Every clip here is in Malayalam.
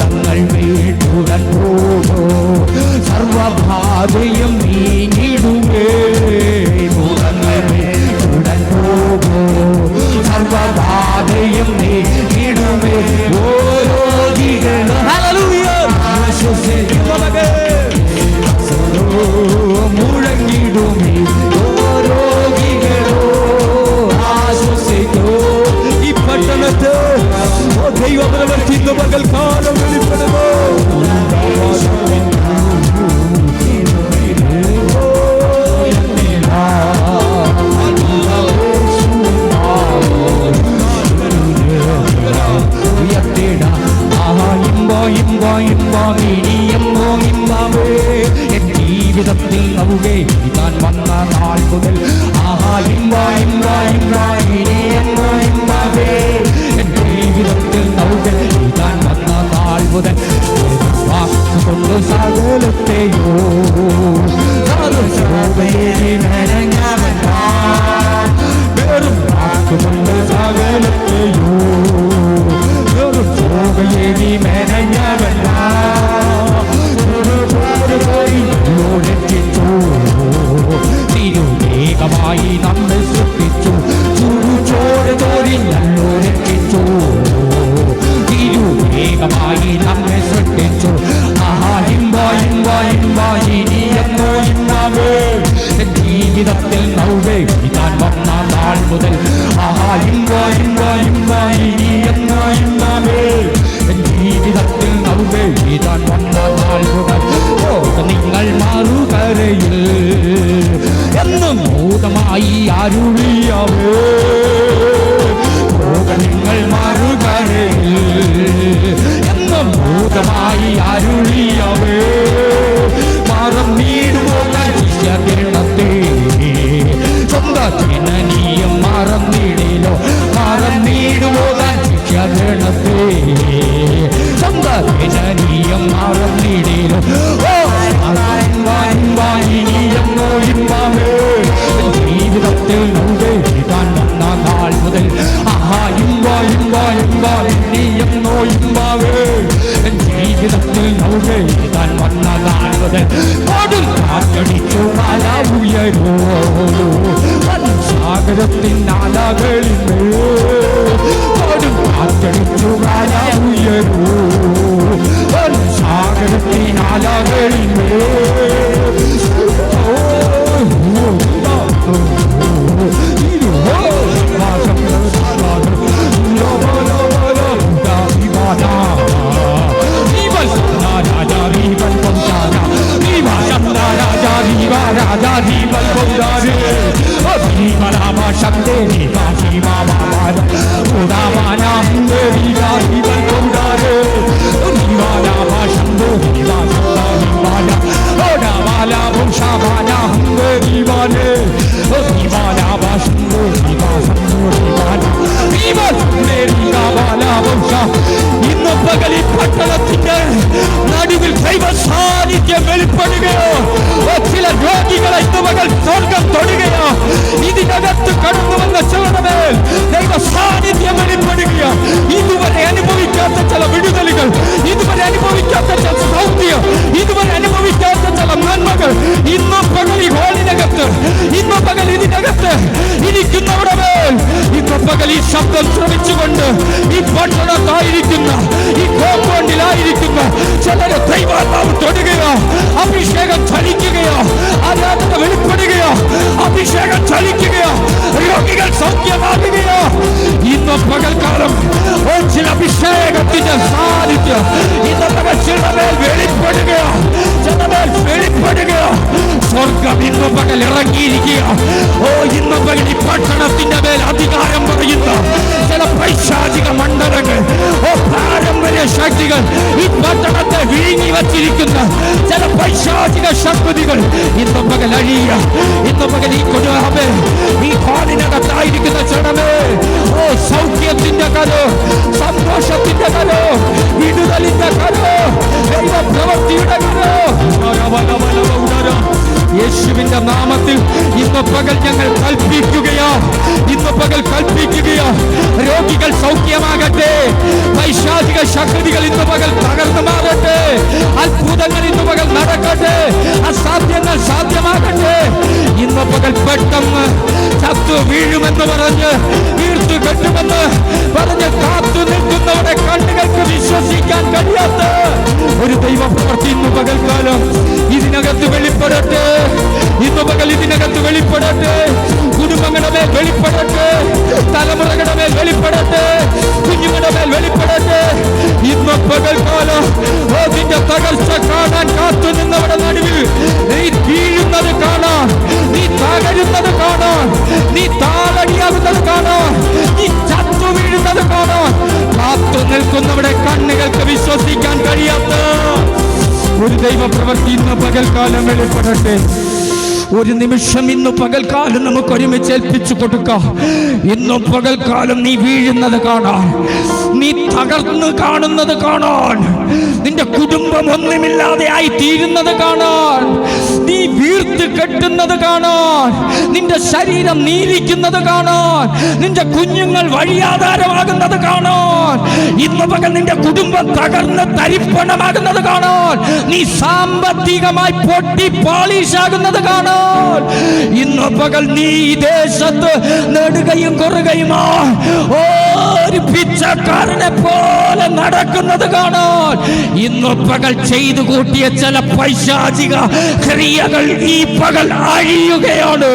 தங்கள் மேல் சர்வ பாதையும் அற்புத கொண்டு சகலத்தையோ வெறும் காத்து கொண்டு சகலத்தையோ வெறும் சோகையை நீ மெனஞ்சவனா ജീവിതത്തിൽ നൗവേ. ഇതാൻ വന്ന നാൾ മുതൽ. ജീവിതത്തിൽ നൗവേ ഇതാൻ വന്ന നാൾ മുതൽ. നിങ്ങൾ മാറുകരയിൽ. എന്നും ഭൂതമായി അരുളിയാവേ. സ്വന്തത്തിന് നീയും മറന്നിടിലോ ഓ വായിനിയെന്നോ ഇമ്പാവേ ജീവിതത്തിൽ നൂടെ താൻ വന്ന നാൾ മുതൽ. ആഹാ ഇമ്പ ഇമ്പ ഇമ്പ നീയെന്നോ ഇമ്പാവേ ജീവിതത്തിൽ നൗകെ താൻ വന്ന നാൾ മുതൽ. കൊടും കാറ്റടിച്ചു മല ഉയരോ സാഗരത്തിൻ അലകളിൽ على غيره ഈ ശബ്ദം ശ്രമിച്ചുകൊണ്ട് ഈ പട്ടണത്തായിരിക്കുന്ന ഈ കോമ്പൗണ്ടിലായിരിക്കുന്ന ചിലരെ ദൈവാത്മാവ് തൊടുകയോ അഭിഷേകം ചലിക്കുകയോ ആരാധന വെളിപ്പെടുകയോ അഭിഷേകം ചലിക്കുകയോ രോഗികൾ സൗഖ്യമാകുകയോ. ഇന്ന് പകൽക്കാലം ചില സ്വർഗം ഇന്ന് പകൽ ഇറങ്ങിയിരിക്കുക ഓ ഇന്ന് പകൽ ഈ പട്ടണത്തിന്റെ മേൽ അധികാരം പറയുന്ന ചില പൈശാചിക മണ്ഡലങ്ങൾ ഓ പാരമ്പര്യ ശക്തികൾ ഈ പട്ടണത്തെ വിഴുങ്ങി വച്ചിരിക്കുന്ന ചില പൈശാചിക ശക്തികൾ ഇന്ന് പകൽ അഴിയുക. ഇന്ന് പകൽ ഈ കുടുംബമേ ഈ ഹാളിനകത്തായിരിക്കുന്ന ചടമേ ഓ സൗഖ്യത്തിന്റെ കലോ സന്തോഷത്തിന്റെ കലോ വിടുതലിന്റെ കലോ ദൈവ പ്രവൃത്തിയുടെ കലോ യേശുവിന്റെ നാമത്തിൽ ഇന്ന് പകൽ ഞങ്ങൾ കൽപ്പിക്കുകയോ. ഇന്ന് പകൽ കൽപ്പിക്കുകയോ. രോഗികൾ സൗഖ്യമാകട്ടെ. വൈശാചിക ശക്തികൾ ഇന്ന് പകൽ തകർന്നു മാറട്ടെ അത്ഭുതങ്ങൾ ഇന്ന് പകൽ നടക്കട്ടെ. അസാധ്യങ്ങൾ സാധ്യമാകട്ടെ. ഇന്ന് പകൽ പെട്ടെന്ന് ചത്തു വീഴുമെന്ന് പറഞ്ഞ് വീഴ്ത്തു കെട്ടുമെന്ന് പറഞ്ഞ് തകർച്ച കാണാൻ കാത്തു നിന്നവരുടെ നടുവിൽ നീ വീഴുന്നത് കാണാൻ നീ തകരുന്നത് കാണാൻ നീ താളടിയാകുന്നത് കാണാൻ നീ ചത്തു വീഴുന്നത് കാണാൻ കാത്തു നിൽക്കുന്നവരുടെ കണ്ണുകൾക്ക് വിശ്വസിക്കാൻ കഴിയാത്ത ഒരു ദൈവ പ്രവർത്തി ഇന്ന് പകൽക്കാലം വെളിപ്പെടട്ടെ. ഒരു നിമിഷം ഇന്ന് പകൽക്കാലം നമുക്ക് ഒരുമിച്ച് ഏൽപ്പിച്ചു കൊടുക്കാം. ഇന്ന് പകൽക്കാലം നീ വീഴുന്നത് കാണാൻ നീ തകർന്ന് കാണുന്നത് കാണാൻ നിന്റെ കുടുംബം ഒന്നുമില്ലാതെ ആയി തീരുന്നത് കാണാൻ നീ വീർത്ത് കെട്ടുന്നത് കാണാൻ നിന്റെ ശരീരം നീലിക്കുന്നത് കാണാൻ നിന്റെ കുഞ്ഞുങ്ങൾ വഴിയാധാരമാകുന്നത് കാണാൻ ഇന്ന് പകൽ നിന്റെ കുടുംബം തകർന്ന് തരിപ്പണമാകുന്നത് കാണാൻ നീ സാമ്പത്തികമായി പൊട്ടി പാളീഷാകുന്നത് കാണാൻ. ഇന്ന് പകൽ നീ ഈ ദേശത്ത് നേടുകയും കുറകയുമാ ഒരു പിച്ചക്കാരനെ പോലെ നടക്കുന്നത് കാണാൻ. ഇന്ന് പകൽ ചെയ്തു കൂട്ടിയ ചില പൈശാചിക ക്രിയകൾ ഈ പകൽ അഴിയുകയാണ്.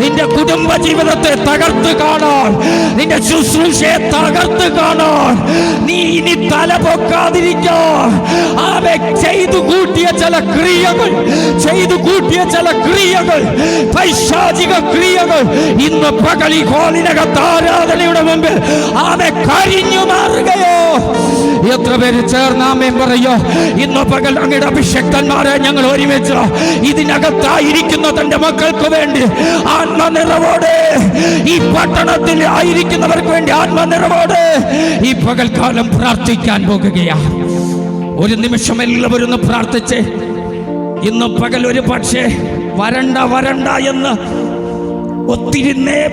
നിന്റെ കുടുംബ ജീവിതത്തെ തകർത്ത് കാണാൻ നിന്റെ ശുശ്രൂഷയെ തകർത്ത് കാണാൻ. നീ ഇനി തല പൊക്കാതിരിക്കാൻ. ചെയ്തു കൂട്ടിയ ചില ക്രിയകൾ ചെയ്തു കൂട്ടിയ ചില ക്രിയകൾ പൈശാചിക ക്രിയകൾ ഇന്ന് പകൽ ഈ ഹോളിനകത്ത് ആരാധനയുടെ മുമ്പിൽ അവ കരിഞ്ഞു മാറുകയോ? എത്ര പേര് ചേർന്നാമേം പറയോ? ഇന്ന് പകൽ അങ്ങയുടെ അഭിഷക്തന്മാരെ ഞങ്ങൾ ഒരുമിച്ച് ഇതിനകത്തായിരിക്കുന്ന തന്റെ മക്കൾക്ക് വേണ്ടി ആത്മനിറവോടെ ഈ പട്ടണത്തിൽ ആയിരിക്കുന്നവർക്ക് വേണ്ടി ആത്മനിറവോടെ ഈ പകൽക്കാലം പ്രാർത്ഥിക്കാൻ പോകുകയാ. ഒരു നിമിഷം എല്ലാവരും ഒന്ന് പ്രാർത്ഥിച്ച് ഇന്ന് പകൽ ഒരു പക്ഷേ വരണ്ട വരണ്ട എന്ന് ഒത്തിരി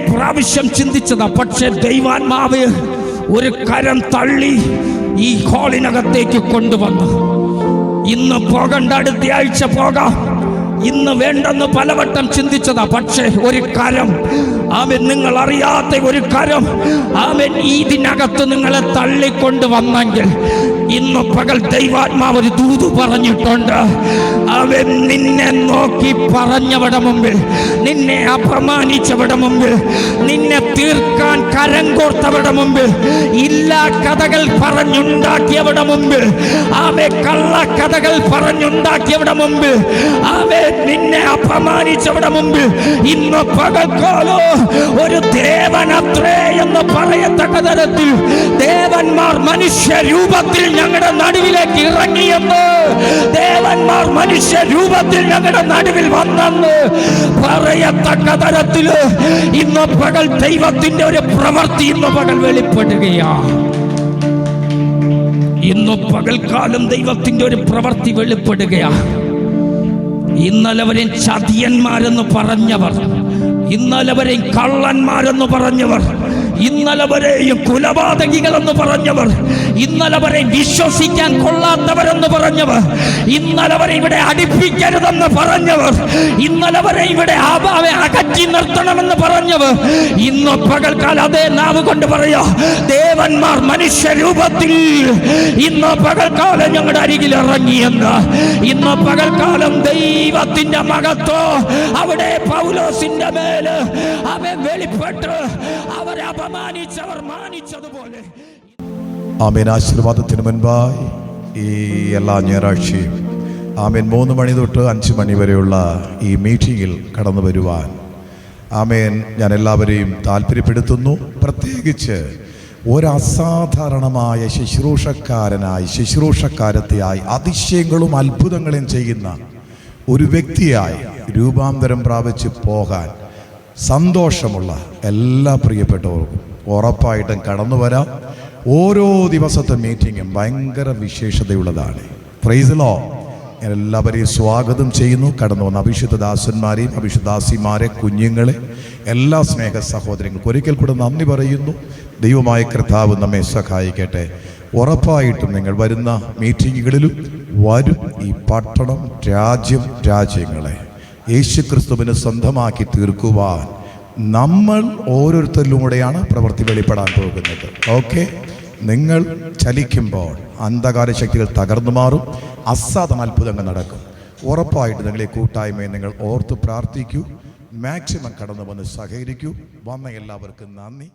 പ്രാവശ്യം ചിന്തിച്ചതാ. പക്ഷെ ദൈവാത്മാവ് ഒരു കരം തള്ളി ഈ ഹോളിനകത്തേക്ക് കൊണ്ടുവന്നു. ഇന്ന് പോകണ്ട അടുത്ത ആഴ്ച പോകാം. ഇന്ന് വേണ്ടെന്ന് പലവട്ടം ചിന്തിച്ചതാ പക്ഷേ ഒരു കരം അവൻ നിങ്ങൾ അറിയാത്ത ഒരു കരം അവൻ ഇതിനകത്ത് നിങ്ങളെ തള്ളിക്കൊണ്ട് വന്നെങ്കിൽ ഇന്ന് പകൽ ദൈവാത്മാവ് ഒരു ദൂതു പറഞ്ഞിട്ടുണ്ട്. അവൻ നിന്നെ നോക്കി പറഞ്ഞവിടെ മുമ്പിൽ നിന്നെ അപമാനിച്ചവിടെ മുമ്പിൽ നിന്നെ തീർക്കാൻ കരം കോർത്തവിടെ മുമ്പിൽ ഇല്ലാ കഥകൾ പറഞ്ഞുണ്ടാക്കിയവിടെ മുമ്പിൽ അവ കള്ള കഥകൾ പറഞ്ഞുണ്ടാക്കിയവിടെ മുമ്പിൽ അവൻ നിന്നെ അപമാനിച്ചവിടെ മുമ്പിൽ ഇന്ന് പകൽക്കാലോ ഒരു ദേവനത്രേ എന്ന് പറയത്തക്ക തരത്തിൽ ദേവന്മാർ മനുഷ്യ രൂപത്തിൽ ഞങ്ങളുടെ നടുവിലേക്ക് ഇറങ്ങിയെന്ന് ദേവന്മാർ മനുഷ്യ രൂപത്തിൽ ഞങ്ങളുടെ നടുവിൽ വന്നെന്ന് പറയത്തക്ക തരത്തിൽ ഇന്ന് പകൽ ദൈവത്തിന്റെ ഒരു പ്രവൃത്തി ഇന്ന് പകൽ വെളിപ്പെടുകയാണ് ഇന്ന് പകൽക്കാലം ദൈവത്തിന്റെ ഒരു പ്രവൃത്തി വെളിപ്പെടുകയാണ് ഇന്നലെ വരെ ചതിയന്മാരെന്ന് പറഞ്ഞവർ ഇന്നലെ വരെ കള്ളന്മാരെന്ന് പറഞ്ഞവർ ഇന്നലെ വരെയും കുലപാതകികളെന്ന് പറഞ്ഞവർ ഇന്നലെ വരെ വിശ്വസിക്കാൻ കൊള്ളാത്തവരെന്ന് പറഞ്ഞവർ ഇന്നലെ വരെ ഇവിടെ അടുപ്പിക്കരുതെന്ന് പറഞ്ഞവർ ഇന്നലെ വരെ ഇവിടെ അകറ്റി നിർത്തണമെന്ന് പറഞ്ഞവർ ഇന്ന് പകൽക്കാല അതേ നാവ് കൊണ്ട് പറയാ ദേവന്മാർ മനുഷ്യരൂപത്തിൽ ഇന്ന് പകൽക്കാലം ഞങ്ങളുടെ അരികിൽ ഇറങ്ങിയെന്ന് ഇന്ന് പകൽക്കാലം ദൈവത്തിന്റെ മകത്തോ അവിടെ പൗലോസിന്റെ മേൽ അവൻ വെളിപ്പെട്ട് അവരെ അപമാനിച്ചവർ മാനിച്ചതുപോലെ. ആമേൻ. ആശീർവാദത്തിന് മുൻപായി ഈ എല്ലാ ഞായറാഴ്ചയും ആമേൻ. മൂന്ന് മണി തൊട്ട് അഞ്ച് മണി വരെയുള്ള ഈ മീറ്റിങ്ങിൽ കടന്നു വരുവാൻ. ആമേൻ. ഞാൻ എല്ലാവരെയും താല്പര്യപ്പെടുത്തുന്നു. പ്രത്യേകിച്ച് ഒരസാധാരണമായ ശുശ്രൂഷക്കാരനായി ശുശ്രൂഷക്കാരത്തെയായി അതിശയങ്ങളും അത്ഭുതങ്ങളും ചെയ്യുന്ന ഒരു വ്യക്തിയായി രൂപാന്തരം പ്രാപിച്ച് പോകാൻ സന്തോഷമുള്ള എല്ലാ പ്രിയപ്പെട്ടവർക്കും ഉറപ്പായിട്ടും കടന്നു വരാം. ഓരോ ദിവസത്തെ മീറ്റിങ്ങും ഭയങ്കര വിശേഷതയുള്ളതാണ്. പ്രൈസിലോ എല്ലാവരെയും സ്വാഗതം ചെയ്യുന്നു. കടന്നു വന്ന അഭിഷുദ്ധദാസന്മാരെയും അഭിഷുദാസിമാരെ കുഞ്ഞുങ്ങളെ എല്ലാ സ്നേഹ സഹോദരങ്ങൾക്കും ഒരിക്കൽ കൂടെ നന്ദി പറയുന്നു. ദൈവമായ കർത്താവ് നമ്മെ സഹായിക്കട്ടെ. ഉറപ്പായിട്ടും നിങ്ങൾ വരുന്ന മീറ്റിങ്ങുകളിലും വരും. ഈ പട്ടണം രാജ്യം രാജ്യങ്ങളെ യേശു ക്രിസ്തുവിനെ സ്വന്തമാക്കി തീർക്കുവാൻ നമ്മൾ ഓരോരുത്തരിലൂടെയാണ് പ്രവൃത്തി വെളിപ്പെടാൻ പോകുന്നത്. ഓക്കെ? നിങ്ങൾ ചലിക്കുമ്പോൾ അന്ധകാര ശക്തികൾ തകർന്നു മാറും അസാധം അത്ഭുതങ്ങൾ നടക്കും. ഉറപ്പായിട്ട് നിങ്ങളെ കൂട്ടായ്മയെ നിങ്ങൾ ഓർത്ത് പ്രാർത്ഥിക്കൂ മാക്സിമം കടന്നു വന്ന് സഹകരിക്കൂ. വന്ന എല്ലാവർക്കും നന്ദി.